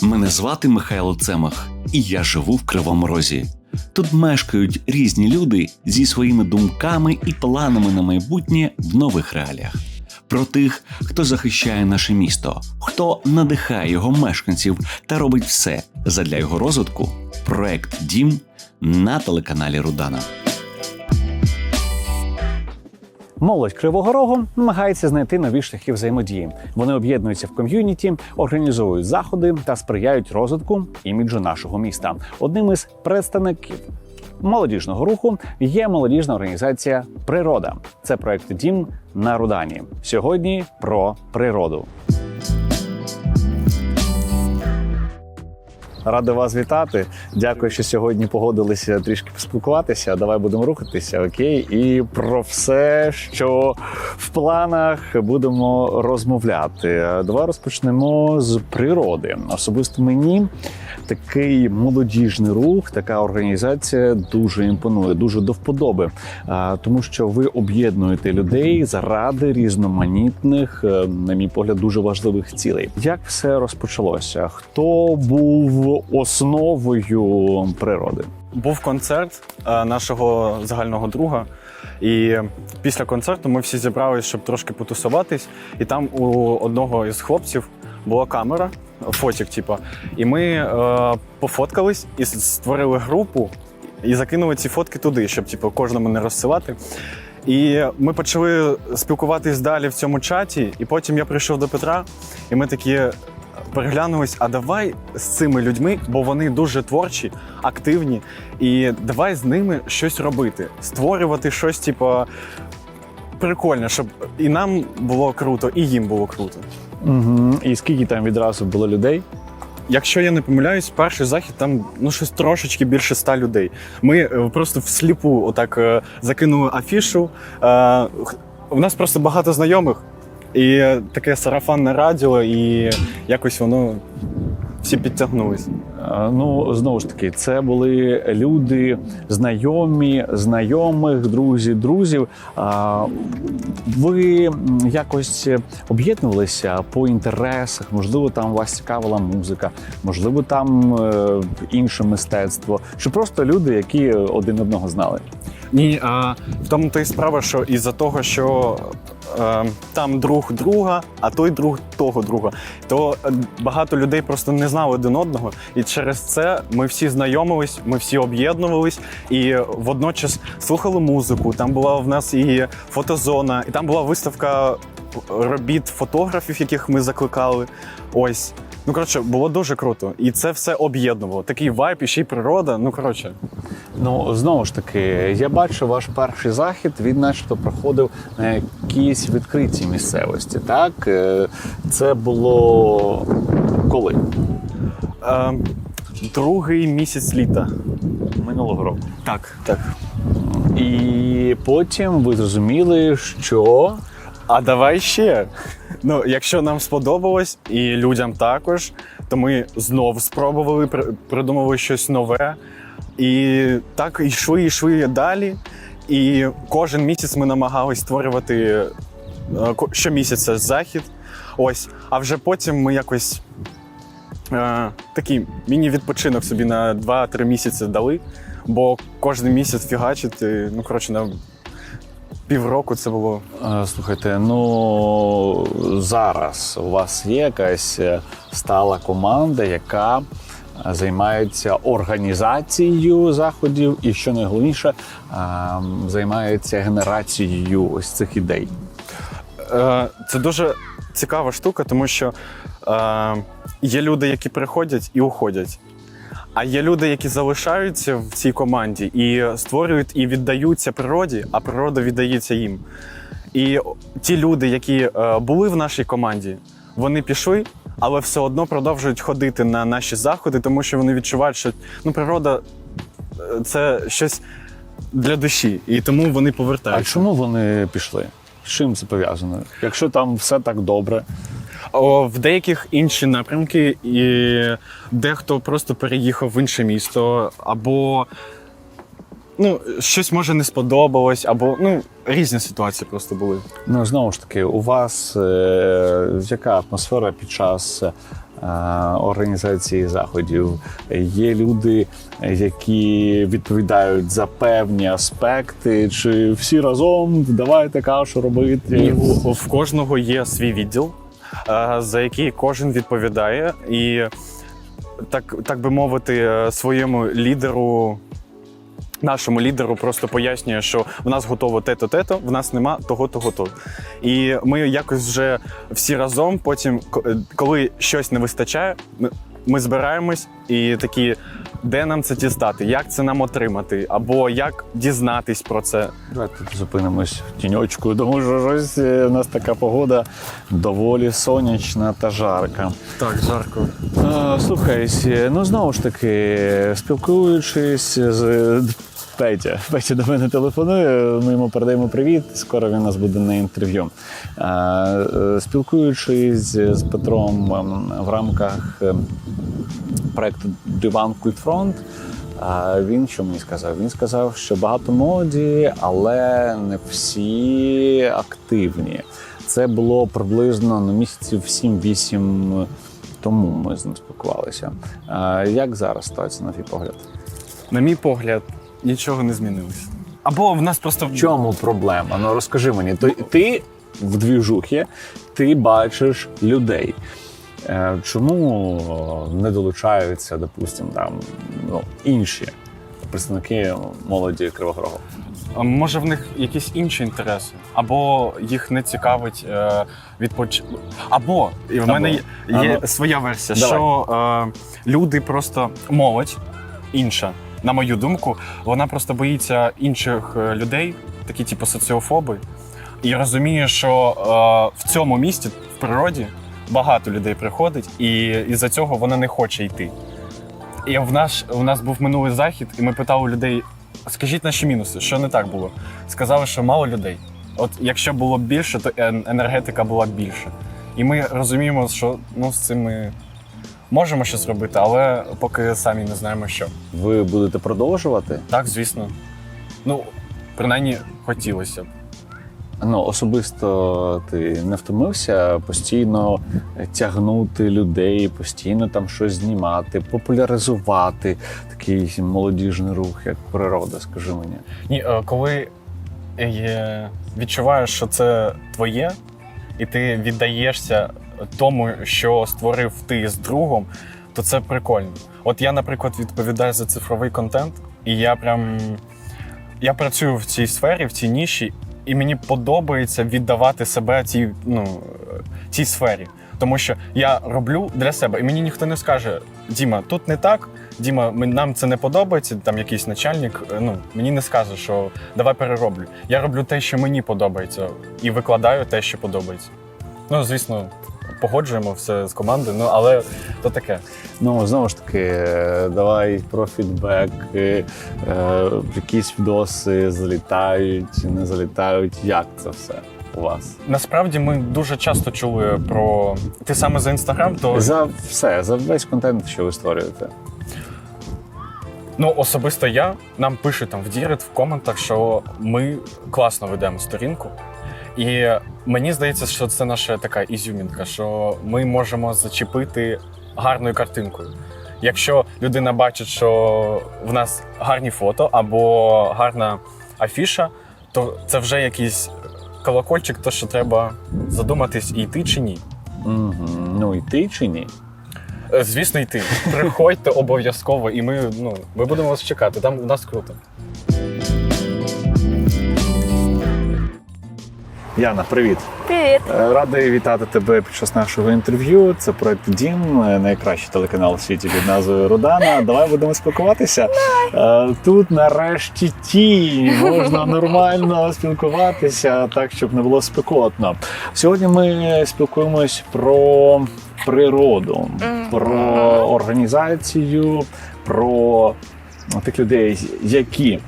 Мене звати Михайло Цемах, і я живу в Кривому Розі. Тут мешкають різні люди зі своїми думками і планами на майбутнє в нових реаліях. Про тих, хто захищає наше місто, хто надихає його мешканців та робить все задля його розвитку. Проект Дім на телеканалі Рудана. Молодь Кривого Рогу намагається знайти нові шляхи взаємодії. Вони об'єднуються в ком'юніті, організовують заходи та сприяють розвитку іміджу нашого міста. Одним із представників молодіжного руху є молодіжна організація Природа. Це проект Дім на Рудані. Сьогодні про природу. Радий вас вітати. Дякую, що сьогодні погодилися трішки поспілкуватися. Давай будемо рухатися, окей? І про все, що в планах будемо розмовляти. Давай розпочнемо з природи. Особисто мені такий молодіжний рух, така організація дуже імпонує, дуже до вподоби, тому що ви об'єднуєте людей заради різноманітних, е, на мій погляд, дуже важливих цілей. Як все розпочалося? Хто був основою природи? Був концерт е, нашого загального друга. І після концерту ми всі зібралися, щоб трошки потусуватись. І там у одного із хлопців була камера, фотік, типу. І ми е, пофоткались і створили групу і закинули ці фотки туди, щоб типу, кожному не розсилати. І ми почали спілкуватись далі в цьому чаті. І потім я прийшов до Петра, і ми такі переглянулись, а давай з цими людьми, бо вони дуже творчі, активні, і давай з ними щось робити, створювати щось, типу, прикольне, щоб і нам було круто, і їм було круто. Угу. І скільки там відразу було людей? Якщо я не помиляюсь, перший захід там ну щось трошечки більше ста людей. Ми е, просто всліпу отак е, закинули афішу. Е, У нас просто багато знайомих, і таке сарафанне радіо, і якось воно всі підтягнулись. Ну, знову ж таки, це були люди знайомі, знайомих, друзі, друзів. Ви якось об'єднувалися по інтересах, можливо, там вас цікавила музика, можливо, там е, інше мистецтво, чи просто люди, які один одного знали. Ні, а в тому то й справа, що із-за того, що е, там друг друга, а той друг того друга, то е, багато людей просто не знали один одного. І через це ми всі знайомились, ми всі об'єднувались і водночас слухали музику. Там була в нас і фотозона, і там була виставка робіт фотографів, яких ми закликали. Ось. Ну, коротше, було дуже круто. І це все об'єднувало. Такий вайб, і ще й природа. Ну, коротше. Ну знову ж таки, я бачу ваш перший захід. Він, начебто, проходив на якійсь відкритій місцевості. Так Е, це було коли? Е, другий місяць літа. Минулого року. Так, так. І потім ви зрозуміли, що А давай ще. Ну, якщо нам сподобалось і людям також, то ми знову спробували, при- придумали щось нове. І так йшли, йшли далі. І кожен місяць ми намагались створювати е, щомісяця захід. Ось. А вже потім ми якось е, такий міні-відпочинок собі на 2-3 місяці дали. Бо кожен місяць фігачити, ну коротше, на півроку це було Е, Слухайте, ну зараз у вас є якась е, стала команда, яка займається організацією заходів, і що найголовніше, займається генерацією ось цих ідей. Е, Це дуже цікава штука, тому що е, є люди, які приходять і уходять. А є люди, які залишаються в цій команді і створюють і віддаються природі, а природа віддається їм. І ті люди, які е, були в нашій команді, вони пішли, але все одно продовжують ходити на наші заходи, тому що вони відчувають, що ну, природа е, це щось для душі, і тому вони А чому вони пішли? З чим це пов'язано? Якщо там все так добре, О, в деяких інші напрямки, і дехто просто переїхав в інше місто, або ну, щось може не сподобалось, або ну, різні ситуації просто були. Ну знову ж таки, у вас е, яка атмосфера під час організації заходів. Є люди, які відповідають за певні аспекти, чи всі разом давайте кашу робити. І у- в кожного є свій відділ, е, за який кожен відповідає, і так, так би мовити, е, своєму лідеру. Нашому лідеру просто пояснює, що в нас готово те-то, те-то, в нас нема того, того, того. І ми якось вже всі разом, потім, е, коли щось не вистачає, ми, збираємось і такі, де нам це дістати, як це нам отримати, або як дізнатись про це. Давайте зупинимось в тіньочку, тому що щось е, у нас така погода доволі сонячна та жарка. Так, жарко. Слухай, ну знову ж таки, спілкуючись з Петя. Петя до мене телефонує, ми йому передаємо привіт. Скоро він нас буде на інтерв'ю. Е, Спілкуючись з Петром ем, в рамках ем, проекту Диван Культфронт. Він що мені сказав? Він сказав, що багато молоді, але не всі активні. Це було приблизно ну, місяців 7-8 тому ми з ним спілкувалися. Як зараз ситуація, на твій погляд? На мій погляд, нічого не змінилося. Або в нас просто В чому проблема? Ну розкажи мені, ти, ти в двіжухі, ти бачиш людей. Е, Чому не долучаються, допустимо, там ну, інші представники молоді Кривого Рогу? Може, в них якісь інші інтереси, або їх не цікавить е, відпоч... Або і в Або. мене є, є своя версія, Давай. що е, люди просто молодь інша, на мою думку, вона просто боїться інших е, людей, такі типу соціофоби, і розуміє, що е, в цьому місті, в природі, багато людей приходить, і із-за цього вона не хоче йти. І в наш, у нас був минулий захід, і ми питали людей: скажіть наші мінуси, що не так було? Сказали, що мало людей. От якщо було б більше, то енергетика була б більше. І ми розуміємо, що ну, з цим ми можемо щось робити, але поки самі не знаємо, що. Ви будете продовжувати? Так, звісно. Ну, принаймні, хотілося б. Ну, особисто ти не втомився постійно тягнути людей, постійно там щось знімати, популяризувати такий молодіжний рух, як природа, скажи мені. Ні, е, коли відчуваєш, що це твоє, і ти віддаєшся тому, що створив ти з другом, то це прикольно. От я, наприклад, відповідаю за цифровий контент, і я прям я працюю в цій сфері, в цій ніші, і мені подобається віддавати себе цій, ну, цій сфері. Тому що я роблю для себе, і мені ніхто не скаже: Діма, тут не так. Діма, нам це не подобається. Там якийсь начальник. е, Ну мені не скаже, що давай перероблю. Я роблю те, що мені подобається, і викладаю те, що подобається. Ну, звісно, погоджуємо все з командою, ну але то таке. Ну, знову ж таки, е, давай про фідбек, е, е, якісь відоси залітають, не залітають. Як це все у вас? Насправді ми дуже часто чули про ти саме за інстаграм, то За все, за весь контент, що ви створюєте. Ну, особисто я нам пишуть там в Дірет, в коментах, що ми класно ведемо сторінку. І мені здається, що це наша така ізюмінка, що ми можемо зачепити гарною картинкою. Якщо людина бачить, що в нас гарні фото або гарна афіша, то це вже якийсь колокольчик, то що треба задуматись, йти чи ні. Угу. Ну і ти чи ні? Е, Звісно, йти. Приходьте обов'язково, і ми, ну, ми будемо вас чекати. Там у нас круто. Яна, привіт. Привіт! Е, Радий вітати тебе під час нашого інтерв'ю. Це проект Дім, е, найкращий телеканал у світі під назвою Рудана. Давай будемо спілкуватися. Е, Тут нарешті тінь, можна нормально спілкуватися, так щоб не було спекотно. Сьогодні ми спілкуємось про природу, про організацію, про тих людей, які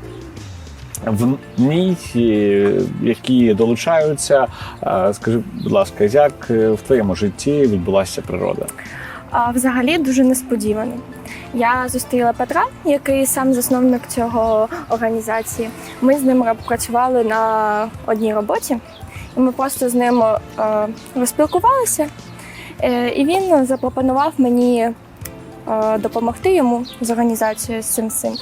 в ній, е, які долучаються. Е, Скажи, будь ласка, як е, в твоєму житті відбулася природа? А, взагалі дуже несподівано. Я зустріла Петра, який сам засновник цього організації. Ми з ним працювали на одній роботі, і ми просто з ним е, розпілкувалися. І він запропонував мені допомогти йому з організацією з цим всім.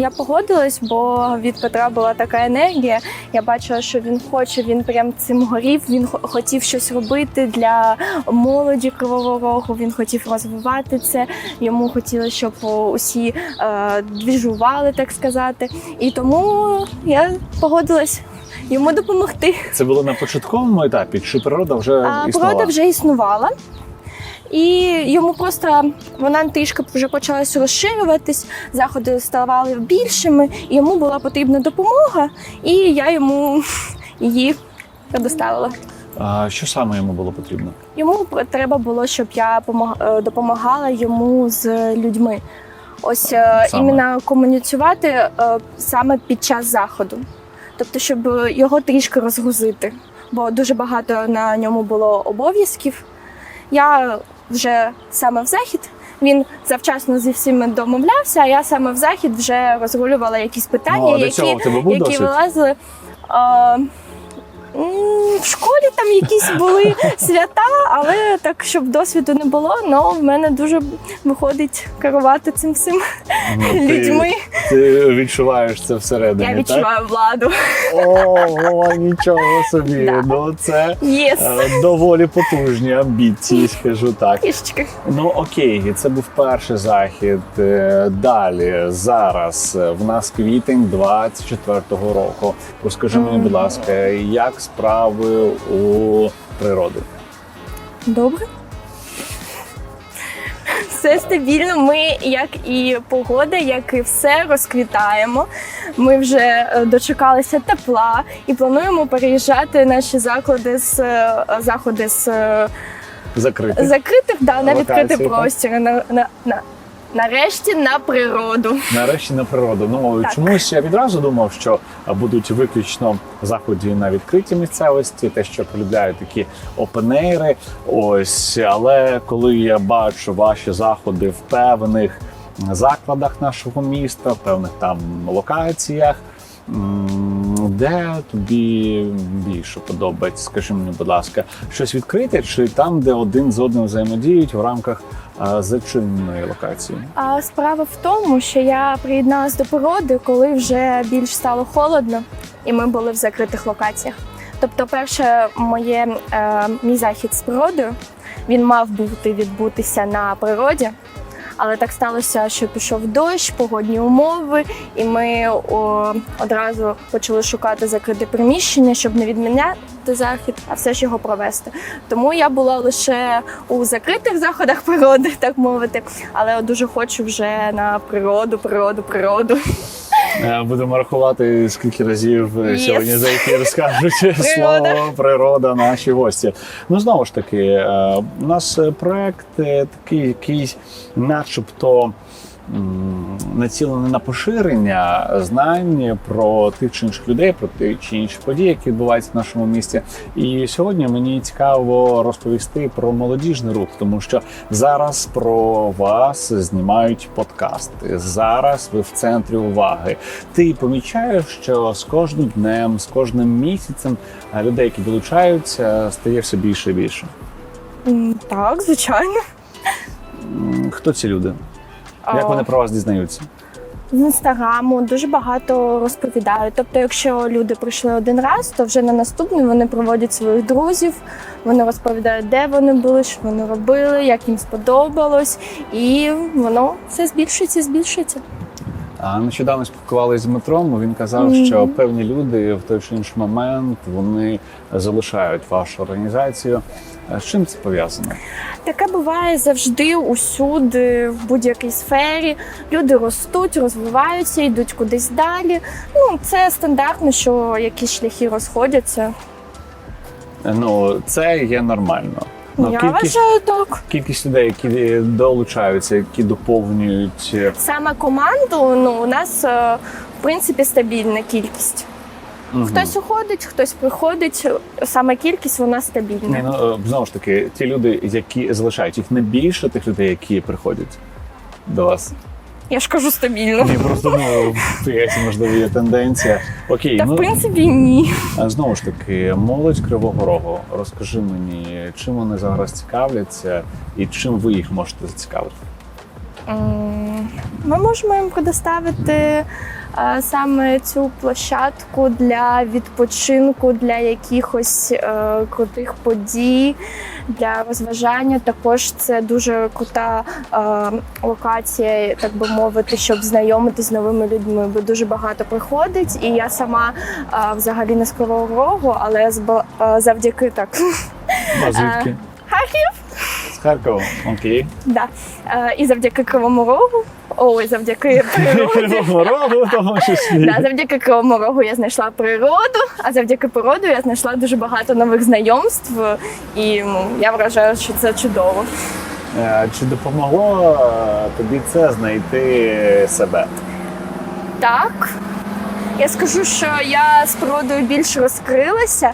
Я погодилась, бо від Петра була така енергія. Я бачила, що він хоче, він прям цим горів. Він хотів щось робити для молоді Кривого Рогу. Він хотів розвивати це. Йому хотілося, щоб усі е, двіжували, так сказати. І тому я погодилась йому допомогти. Це було на початковому етапі, чи природа вже А існувала? порода вже існувала. І йому просто вона трішки вже почалась розширюватись, заходи ставали більшими, і йому була потрібна допомога, і я йому її предоставила. А що саме йому було потрібно? Йому треба було, щоб я е, допомагала йому з людьми. Ось е, Саме? іменно комуніцювати е, саме під час заходу. Тобто, щоб його трішки розгрузити, бо дуже багато на ньому було обов'язків. Я вже саме в захід. Він завчасно зі всіми домовлявся, а я саме в захід вже розгулювала якісь питання, Ну, а які, цього які вилазили. А, в школі там якісь були свята, але так, щоб досвіду не було, ну в мене дуже виходить керувати цим всім Ну, людьми. Ти відчуваєш це всередині, Я так? відчуваю владу. Ого, нічого собі. Да. Ну це Єс. е, доволі потужні амбіції, скажу так. Трішечки. Ну окей, це був перший захід. Е, Далі зараз е, в нас квітень 24-го року. Розкажи мені, будь ласка, як справи у природи? Добре. Все стабільно. Ми, як і погода, як і все, розквітаємо. Ми вже е, дочекалися тепла і плануємо переїжджати наші заклади з е, заходи з е, Закрити. закритих да, на відкритий простір. На, на, на, нарешті на природу. Нарешті на природу. Ну Так. чомусь я відразу думав, що будуть виключно заходи на відкритій місцевості, те, що полюбляють такі опенейри. Ось, але коли я бачу ваші заходи в певних закладах нашого міста, в певних там локаціях. Де тобі більше подобається? Скажи мені, будь ласка, щось відкрите, чи там, де один з одним взаємодіють в рамках зачиненої локації? А справа в тому, що я приєдналась до природи, коли вже більш стало холодно, і ми були в закритих локаціях. Тобто, перше моє е, мій захід з природою він мав бути відбутися на природі. Але так сталося, що пішов дощ, погодні умови, і ми о, одразу почали шукати закрите приміщення, щоб не відміняти захід, а все ж його провести. Тому я була лише у закритих заходах природи, так мовити, але дуже хочу вже на природу, природу, природу. Е, Будемо рахувати, скільки разів е, Yes. сьогодні за ефір скажуть слово природа наші гості. Ну знову ж таки, е, у нас е, проект е, такий, який, начебто. М, Націлений на поширення знань про тих чи інших людей, про ті чи інші події, які відбуваються в нашому місті. І сьогодні мені цікаво розповісти про молодіжний рух, тому що зараз про вас знімають подкасти. Зараз ви в центрі уваги. Ти помічаєш, що з кожним днем, з кожним місяцем людей, які долучаються, стає все більше і більше. Так, звичайно. Хто ці люди? Як вони про вас дізнаються? з інстаграму дуже багато розповідають. Тобто, якщо люди прийшли один раз, то вже на наступний вони проводять своїх друзів, вони розповідають, де вони були, що вони робили, як їм сподобалось, і воно все збільшується, збільшується. А нещодавно спілкувалися з Дмитром. Він казав, що певні люди в той чи інший момент вони залишають вашу організацію. Е, З чим це пов'язано? Таке буває завжди усюди, в будь-якій сфері. Люди ростуть, розвиваються, йдуть кудись далі. Ну, це стандартно, що якісь шляхи розходяться. Е, Ну це є нормально. Ну, Я кількість, вважаю так. кількість людей, які долучаються, які доповнюють е, Саме команду, ну у нас е, в принципі стабільна кількість. Мгм. Хтось уходить, хтось приходить. Саме кількість вона стабільна. Ні, ну е, знову ж таки, ті люди, які залишають їх не більше тих людей, які приходять до вас. Я ж кажу стабільно. Ні, просто ну якась можливо є тенденція. Окей, Та в ну принципі ні. а знову ж таки, молодь Кривого Рогу. Розкажи мені, чим вони зараз цікавляться і чим ви їх можете зацікавити? Ми можемо їм предоставити саме цю площадку для відпочинку, для якихось е, крутих подій, для розважання. Також це дуже крута е, локація, так би мовити, щоб знайомитись з новими людьми, бо дуже багато приходить. І я сама е, взагалі не з Кривого Рогу, але е, завдяки так. А звідки? Харків. З Харкова. Окей. Да. Е, І завдяки Кривому Рогу. Ой, завдяки природі. Кривого тому числі. Да, завдяки Кривому Рогу я знайшла природу, а завдяки природу я знайшла дуже багато нових знайомств. І ну, я вважаю, що це чудово. Е, Чи допомогло е, тобі це знайти себе? Так. Я скажу, що я з природою більше розкрилася,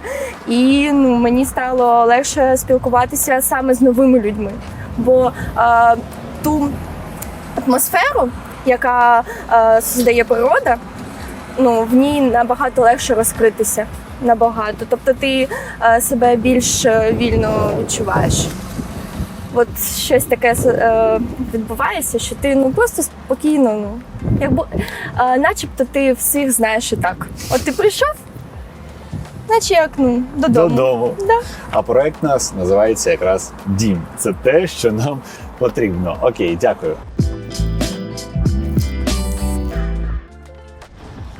і ну, мені стало легше спілкуватися саме з новими людьми. Бо е, ту атмосферу, яка е, создає природа, ну, в ній набагато легше розкритися. Набагато. Тобто ти е, себе більш е, вільно відчуваєш. От щось таке е, відбувається, що ти ну просто спокійно, ну якби е, начебто ти всіх знаєш і так. От ти прийшов, наче як ну додому. Додому. Да. А проект нас називається якраз Дім. Це те, що нам потрібно. Окей, дякую.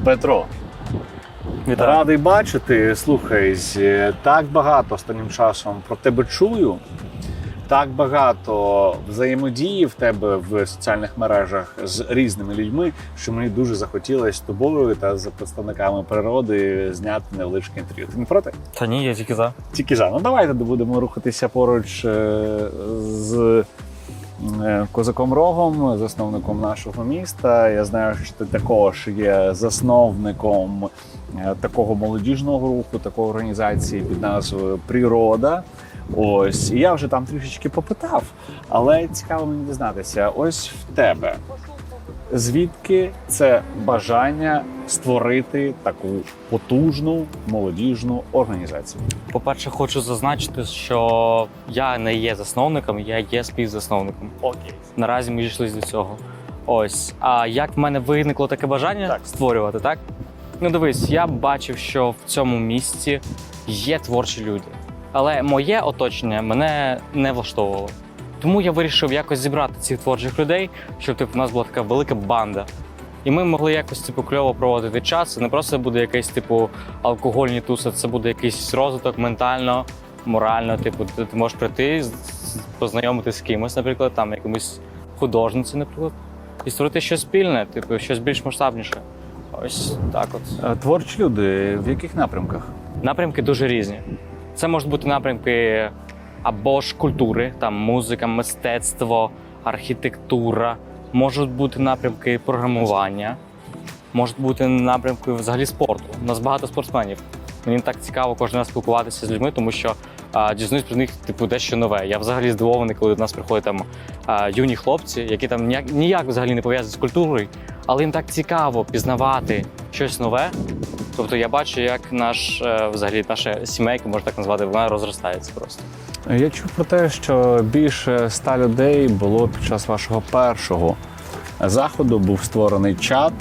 Петро, Вітаю. радий бачити. Слухай, так багато останнім часом про тебе чую. Так багато взаємодії в тебе в соціальних мережах з різними людьми, що мені дуже захотілося з тобою та з представниками природи зняти невеличке інтерв'ю. Ти не проти? Та ні, я тільки за. Тільки за. Ну давайте будемо рухатися поруч е, з е, Козаком Рогом, засновником нашого міста. Я знаю, що ти також є засновником е, такого молодіжного руху, такої організації під назвою Природа. Ось, і я вже там трішечки попитав, але цікаво мені дізнатися, ось в тебе. Звідки це бажання створити таку потужну молодіжну організацію? По-перше, хочу зазначити, що я не є засновником, я є співзасновником. Окей. Наразі ми дійшли до цього. Ось. А як в мене виникло таке бажання Так. створювати, так? Ну дивись, я бачив, що в цьому місці є творчі люди. Але моє оточення мене не влаштовувало. Тому я вирішив якось зібрати цих творчих людей, щоб типу, у нас була така велика банда. І ми могли якось типу кльово проводити час. Це не просто буде якийсь типу алкогольні туси, це буде якийсь розвиток ментально, морально. Типу, ти, можеш прийти, познайомитися з кимось, наприклад, там якимось художниці, наприклад, і створити щось спільне, типу, щось більш масштабніше. Ось так от. Е, Творчі люди в яких напрямках? Напрямки дуже різні. Це можуть бути напрямки або ж культури, там музика, мистецтво, архітектура, можуть бути напрямки програмування, можуть бути напрямки взагалі спорту. У нас багато спортсменів. Мені так цікаво кожен раз спілкуватися з людьми, тому що а, дізнаюсь про них типу дещо нове. Я взагалі здивований, коли до нас приходять там а, юні хлопці, які там ніяк, ніяк взагалі не пов'язані з культурою, але їм так цікаво пізнавати щось нове. Тобто я бачу, як наш е, взагалі наша сімейка, можна так назвати, вона розростається просто. Я чув про те, що більше ста людей було під час вашого першого заходу. Був створений чат,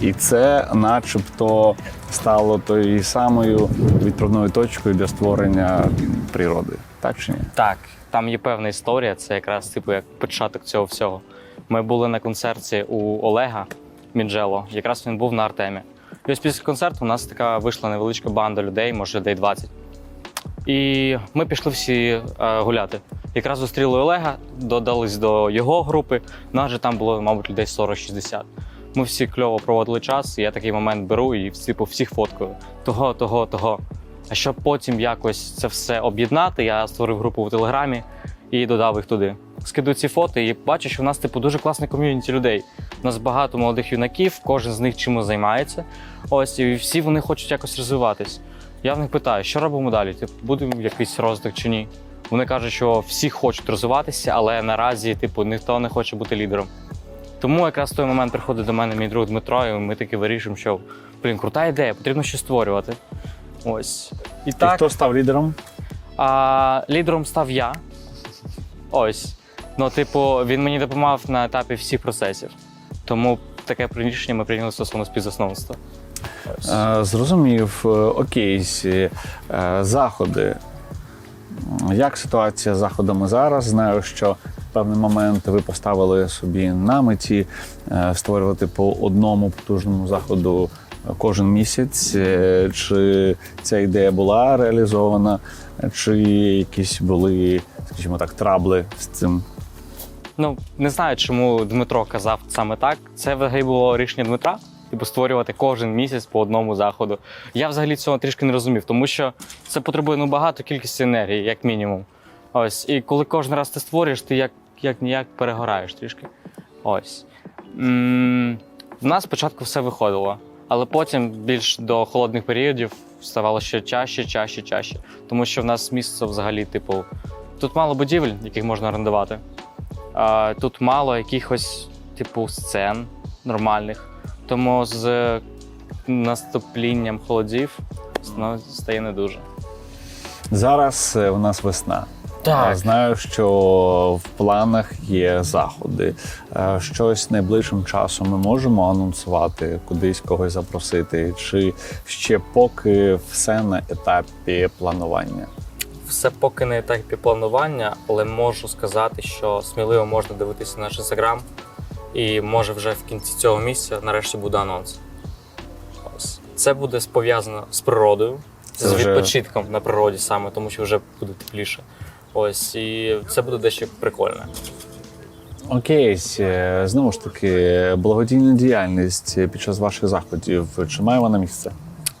і це, начебто, стало тою самою відправною точкою для створення природи. Так чи ні? Так, там є певна історія, це якраз типу як початок цього всього. Ми були на концерті у Олега Мінджело, якраз він був на Артемі. І ось після концерту у нас така вийшла невеличка банда людей, може людей 20. І ми пішли всі е, гуляти. Якраз зустріли Олега, додались до його групи. Нас же там було, мабуть, людей 40-60. Ми всі кльово проводили час, і я такий момент беру і типу, всіх фоткаю. Того, того, того. А щоб потім якось це все об'єднати, я створив групу в Телеграмі і додав їх туди. Скидую ці фото і бачу, що в нас типу дуже класне ком'юніті людей. У нас багато молодих юнаків, кожен з них чимось займається. Ось і всі вони хочуть якось розвиватись. Я в них питаю, що робимо далі? Типу, буде якийсь розвиток чи ні? Вони кажуть, що всі хочуть розвиватися, але наразі, типу, ніхто не хоче бути лідером. Тому якраз в той момент приходить до мене мій друг Дмитро, і ми таки вирішуємо, що блін, крута ідея, потрібно щось створювати. Ось. І І так. хто став лідером? А, лідером став я. Ось. Ну, типу, він мені допомагав на етапі всіх процесів. Тому таке рішення ми прийняли стосовно співзасновництва. Е, Зрозумів, Е, окей, е, заходи. Як ситуація з заходами зараз? Знаю, що в певний момент ви поставили собі на меті створювати по одному потужному заходу кожен місяць. Чи ця ідея була реалізована, чи якісь були, скажімо так, трабли з цим? Ну, не знаю, чому Дмитро казав саме так. Це взагалі було рішення Дмитра. Типу, створювати кожен місяць по одному заходу. Я взагалі цього трішки не розумів, тому що це потребує ну, багато кількості енергії, як мінімум. Ось. І коли кожен раз ти створюєш, ти як, як ніяк перегораєш трішки. Ось. м в нас спочатку все виходило, але потім більш до холодних періодів ставало ще чаще, чаще, чаще. Тому що в нас місце взагалі, типу, тут мало будівель, яких можна орендувати. Тут мало якихось, типу, сцен нормальних. Тому з наступлінням холодів стає не дуже. Зараз е, у нас весна. Я Знаю, що в планах є заходи. Е, Щось найближчим часом ми можемо анонсувати, кудись когось запросити, чи ще поки все на етапі планування. Все поки на етапі планування, але можу сказати, що сміливо можна дивитися наш інстаграм, і може вже в кінці цього місяця нарешті буде анонс. Ось. Це буде пов'язано з природою, Це з вже- відпочитком на природі саме, тому що вже буде тепліше. Ось, і це буде дещо прикольне. Окей, е, знову ж таки, благодійна діяльність під час ваших заходів. Чи має вона місце?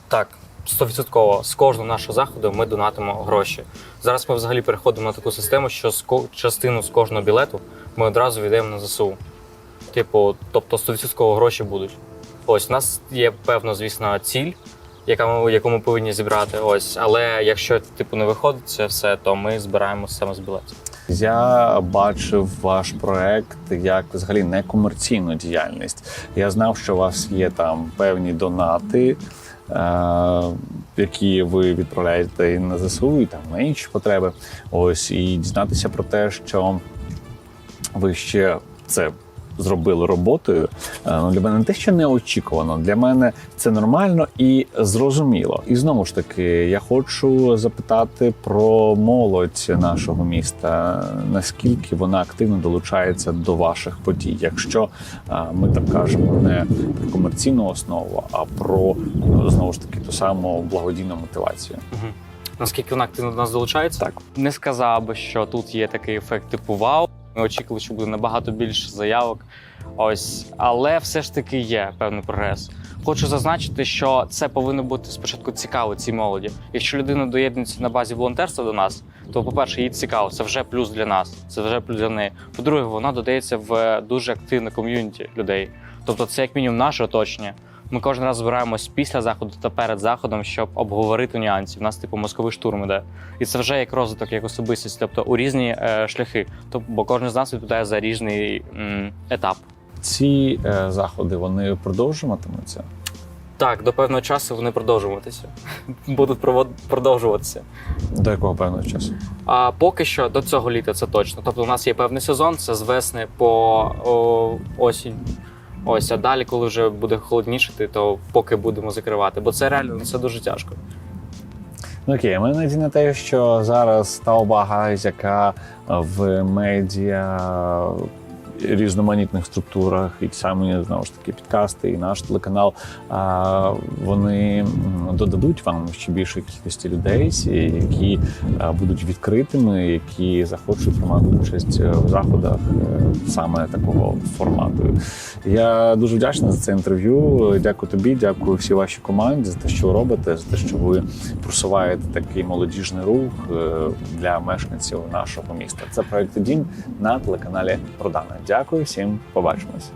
Так, 100% з кожного нашого заходу ми донатимо гроші. Зараз ми взагалі переходимо на таку систему, що частину з кожного білету ми одразу віддаємо на ЗСУ. Типу, тобто 100% гроші будуть. Ось у нас є певна, звісно, ціль, яка ми, яку ми повинні зібрати. Ось, але якщо типу не виходить це все, то ми збираємо саме з білетів. Я бачив ваш проект як взагалі некомерційну діяльність. Я знав, що у вас є там певні донати, е- які ви відправляєте на ЗСУ, і там на інші потреби. Ось і дізнатися про те, що ви ще це. Зробили роботою. е, Ну, для мене не те, що неочікувано. Для мене це нормально і зрозуміло. І знову ж таки, я хочу запитати про молодь нашого міста. Наскільки вона активно долучається до ваших подій? Якщо е, ми так кажемо не про комерційну основу, а про ну, знову ж таки ту саму благодійну мотивацію. Наскільки вона активно до нас долучається? Так. Не сказав би, що тут є такий ефект типу вау. Ми очікували, що буде набагато більше заявок. Ось, але все ж таки є певний прогрес. Хочу зазначити, що це повинно бути спочатку цікаво цій молоді. Якщо людина доєднується на базі волонтерства до нас, то, по-перше, їй цікаво, це вже плюс для нас, це вже плюс для неї. По-друге, вона додається в дуже активне ком'юніті людей. Тобто, це як мінімум наше оточення. Ми кожен раз збираємось після заходу та перед заходом, щоб обговорити нюанси. У нас типу мозковий штурм іде. І це вже як розвиток, як особистість, тобто у різні е, шляхи. Тобто, бо кожен з нас відповідає за різний м, етап. Ці е, заходи вони продовжуватимуться. Так, до певного часу вони продовжуватися. Будуть провод- продовжуватися. До якого певного часу? А поки що до цього літа це точно. Тобто, у нас є певний сезон, це з весни по о, осінь. Ось, а далі, коли вже буде холоднішити, то поки будемо закривати. Бо це реально це дуже тяжко. Ну, Окей, ми надій на те, що зараз та увага, яка в медіа різноманітних структурах, і ті самі знову ж таки підкасти, і наш телеканал, вони додадуть вам ще більше кількості людей, які будуть відкритими, які захочуть приймати участь в заходах е, саме такого формату. Я дуже вдячний за це інтерв'ю. Дякую тобі, дякую всій вашій команді за те, що ви робите, за те, що ви просуваєте такий молодіжний рух е, для мешканців нашого міста. Це проект Дім на телеканалі Родана. Дякую всім, побачимось.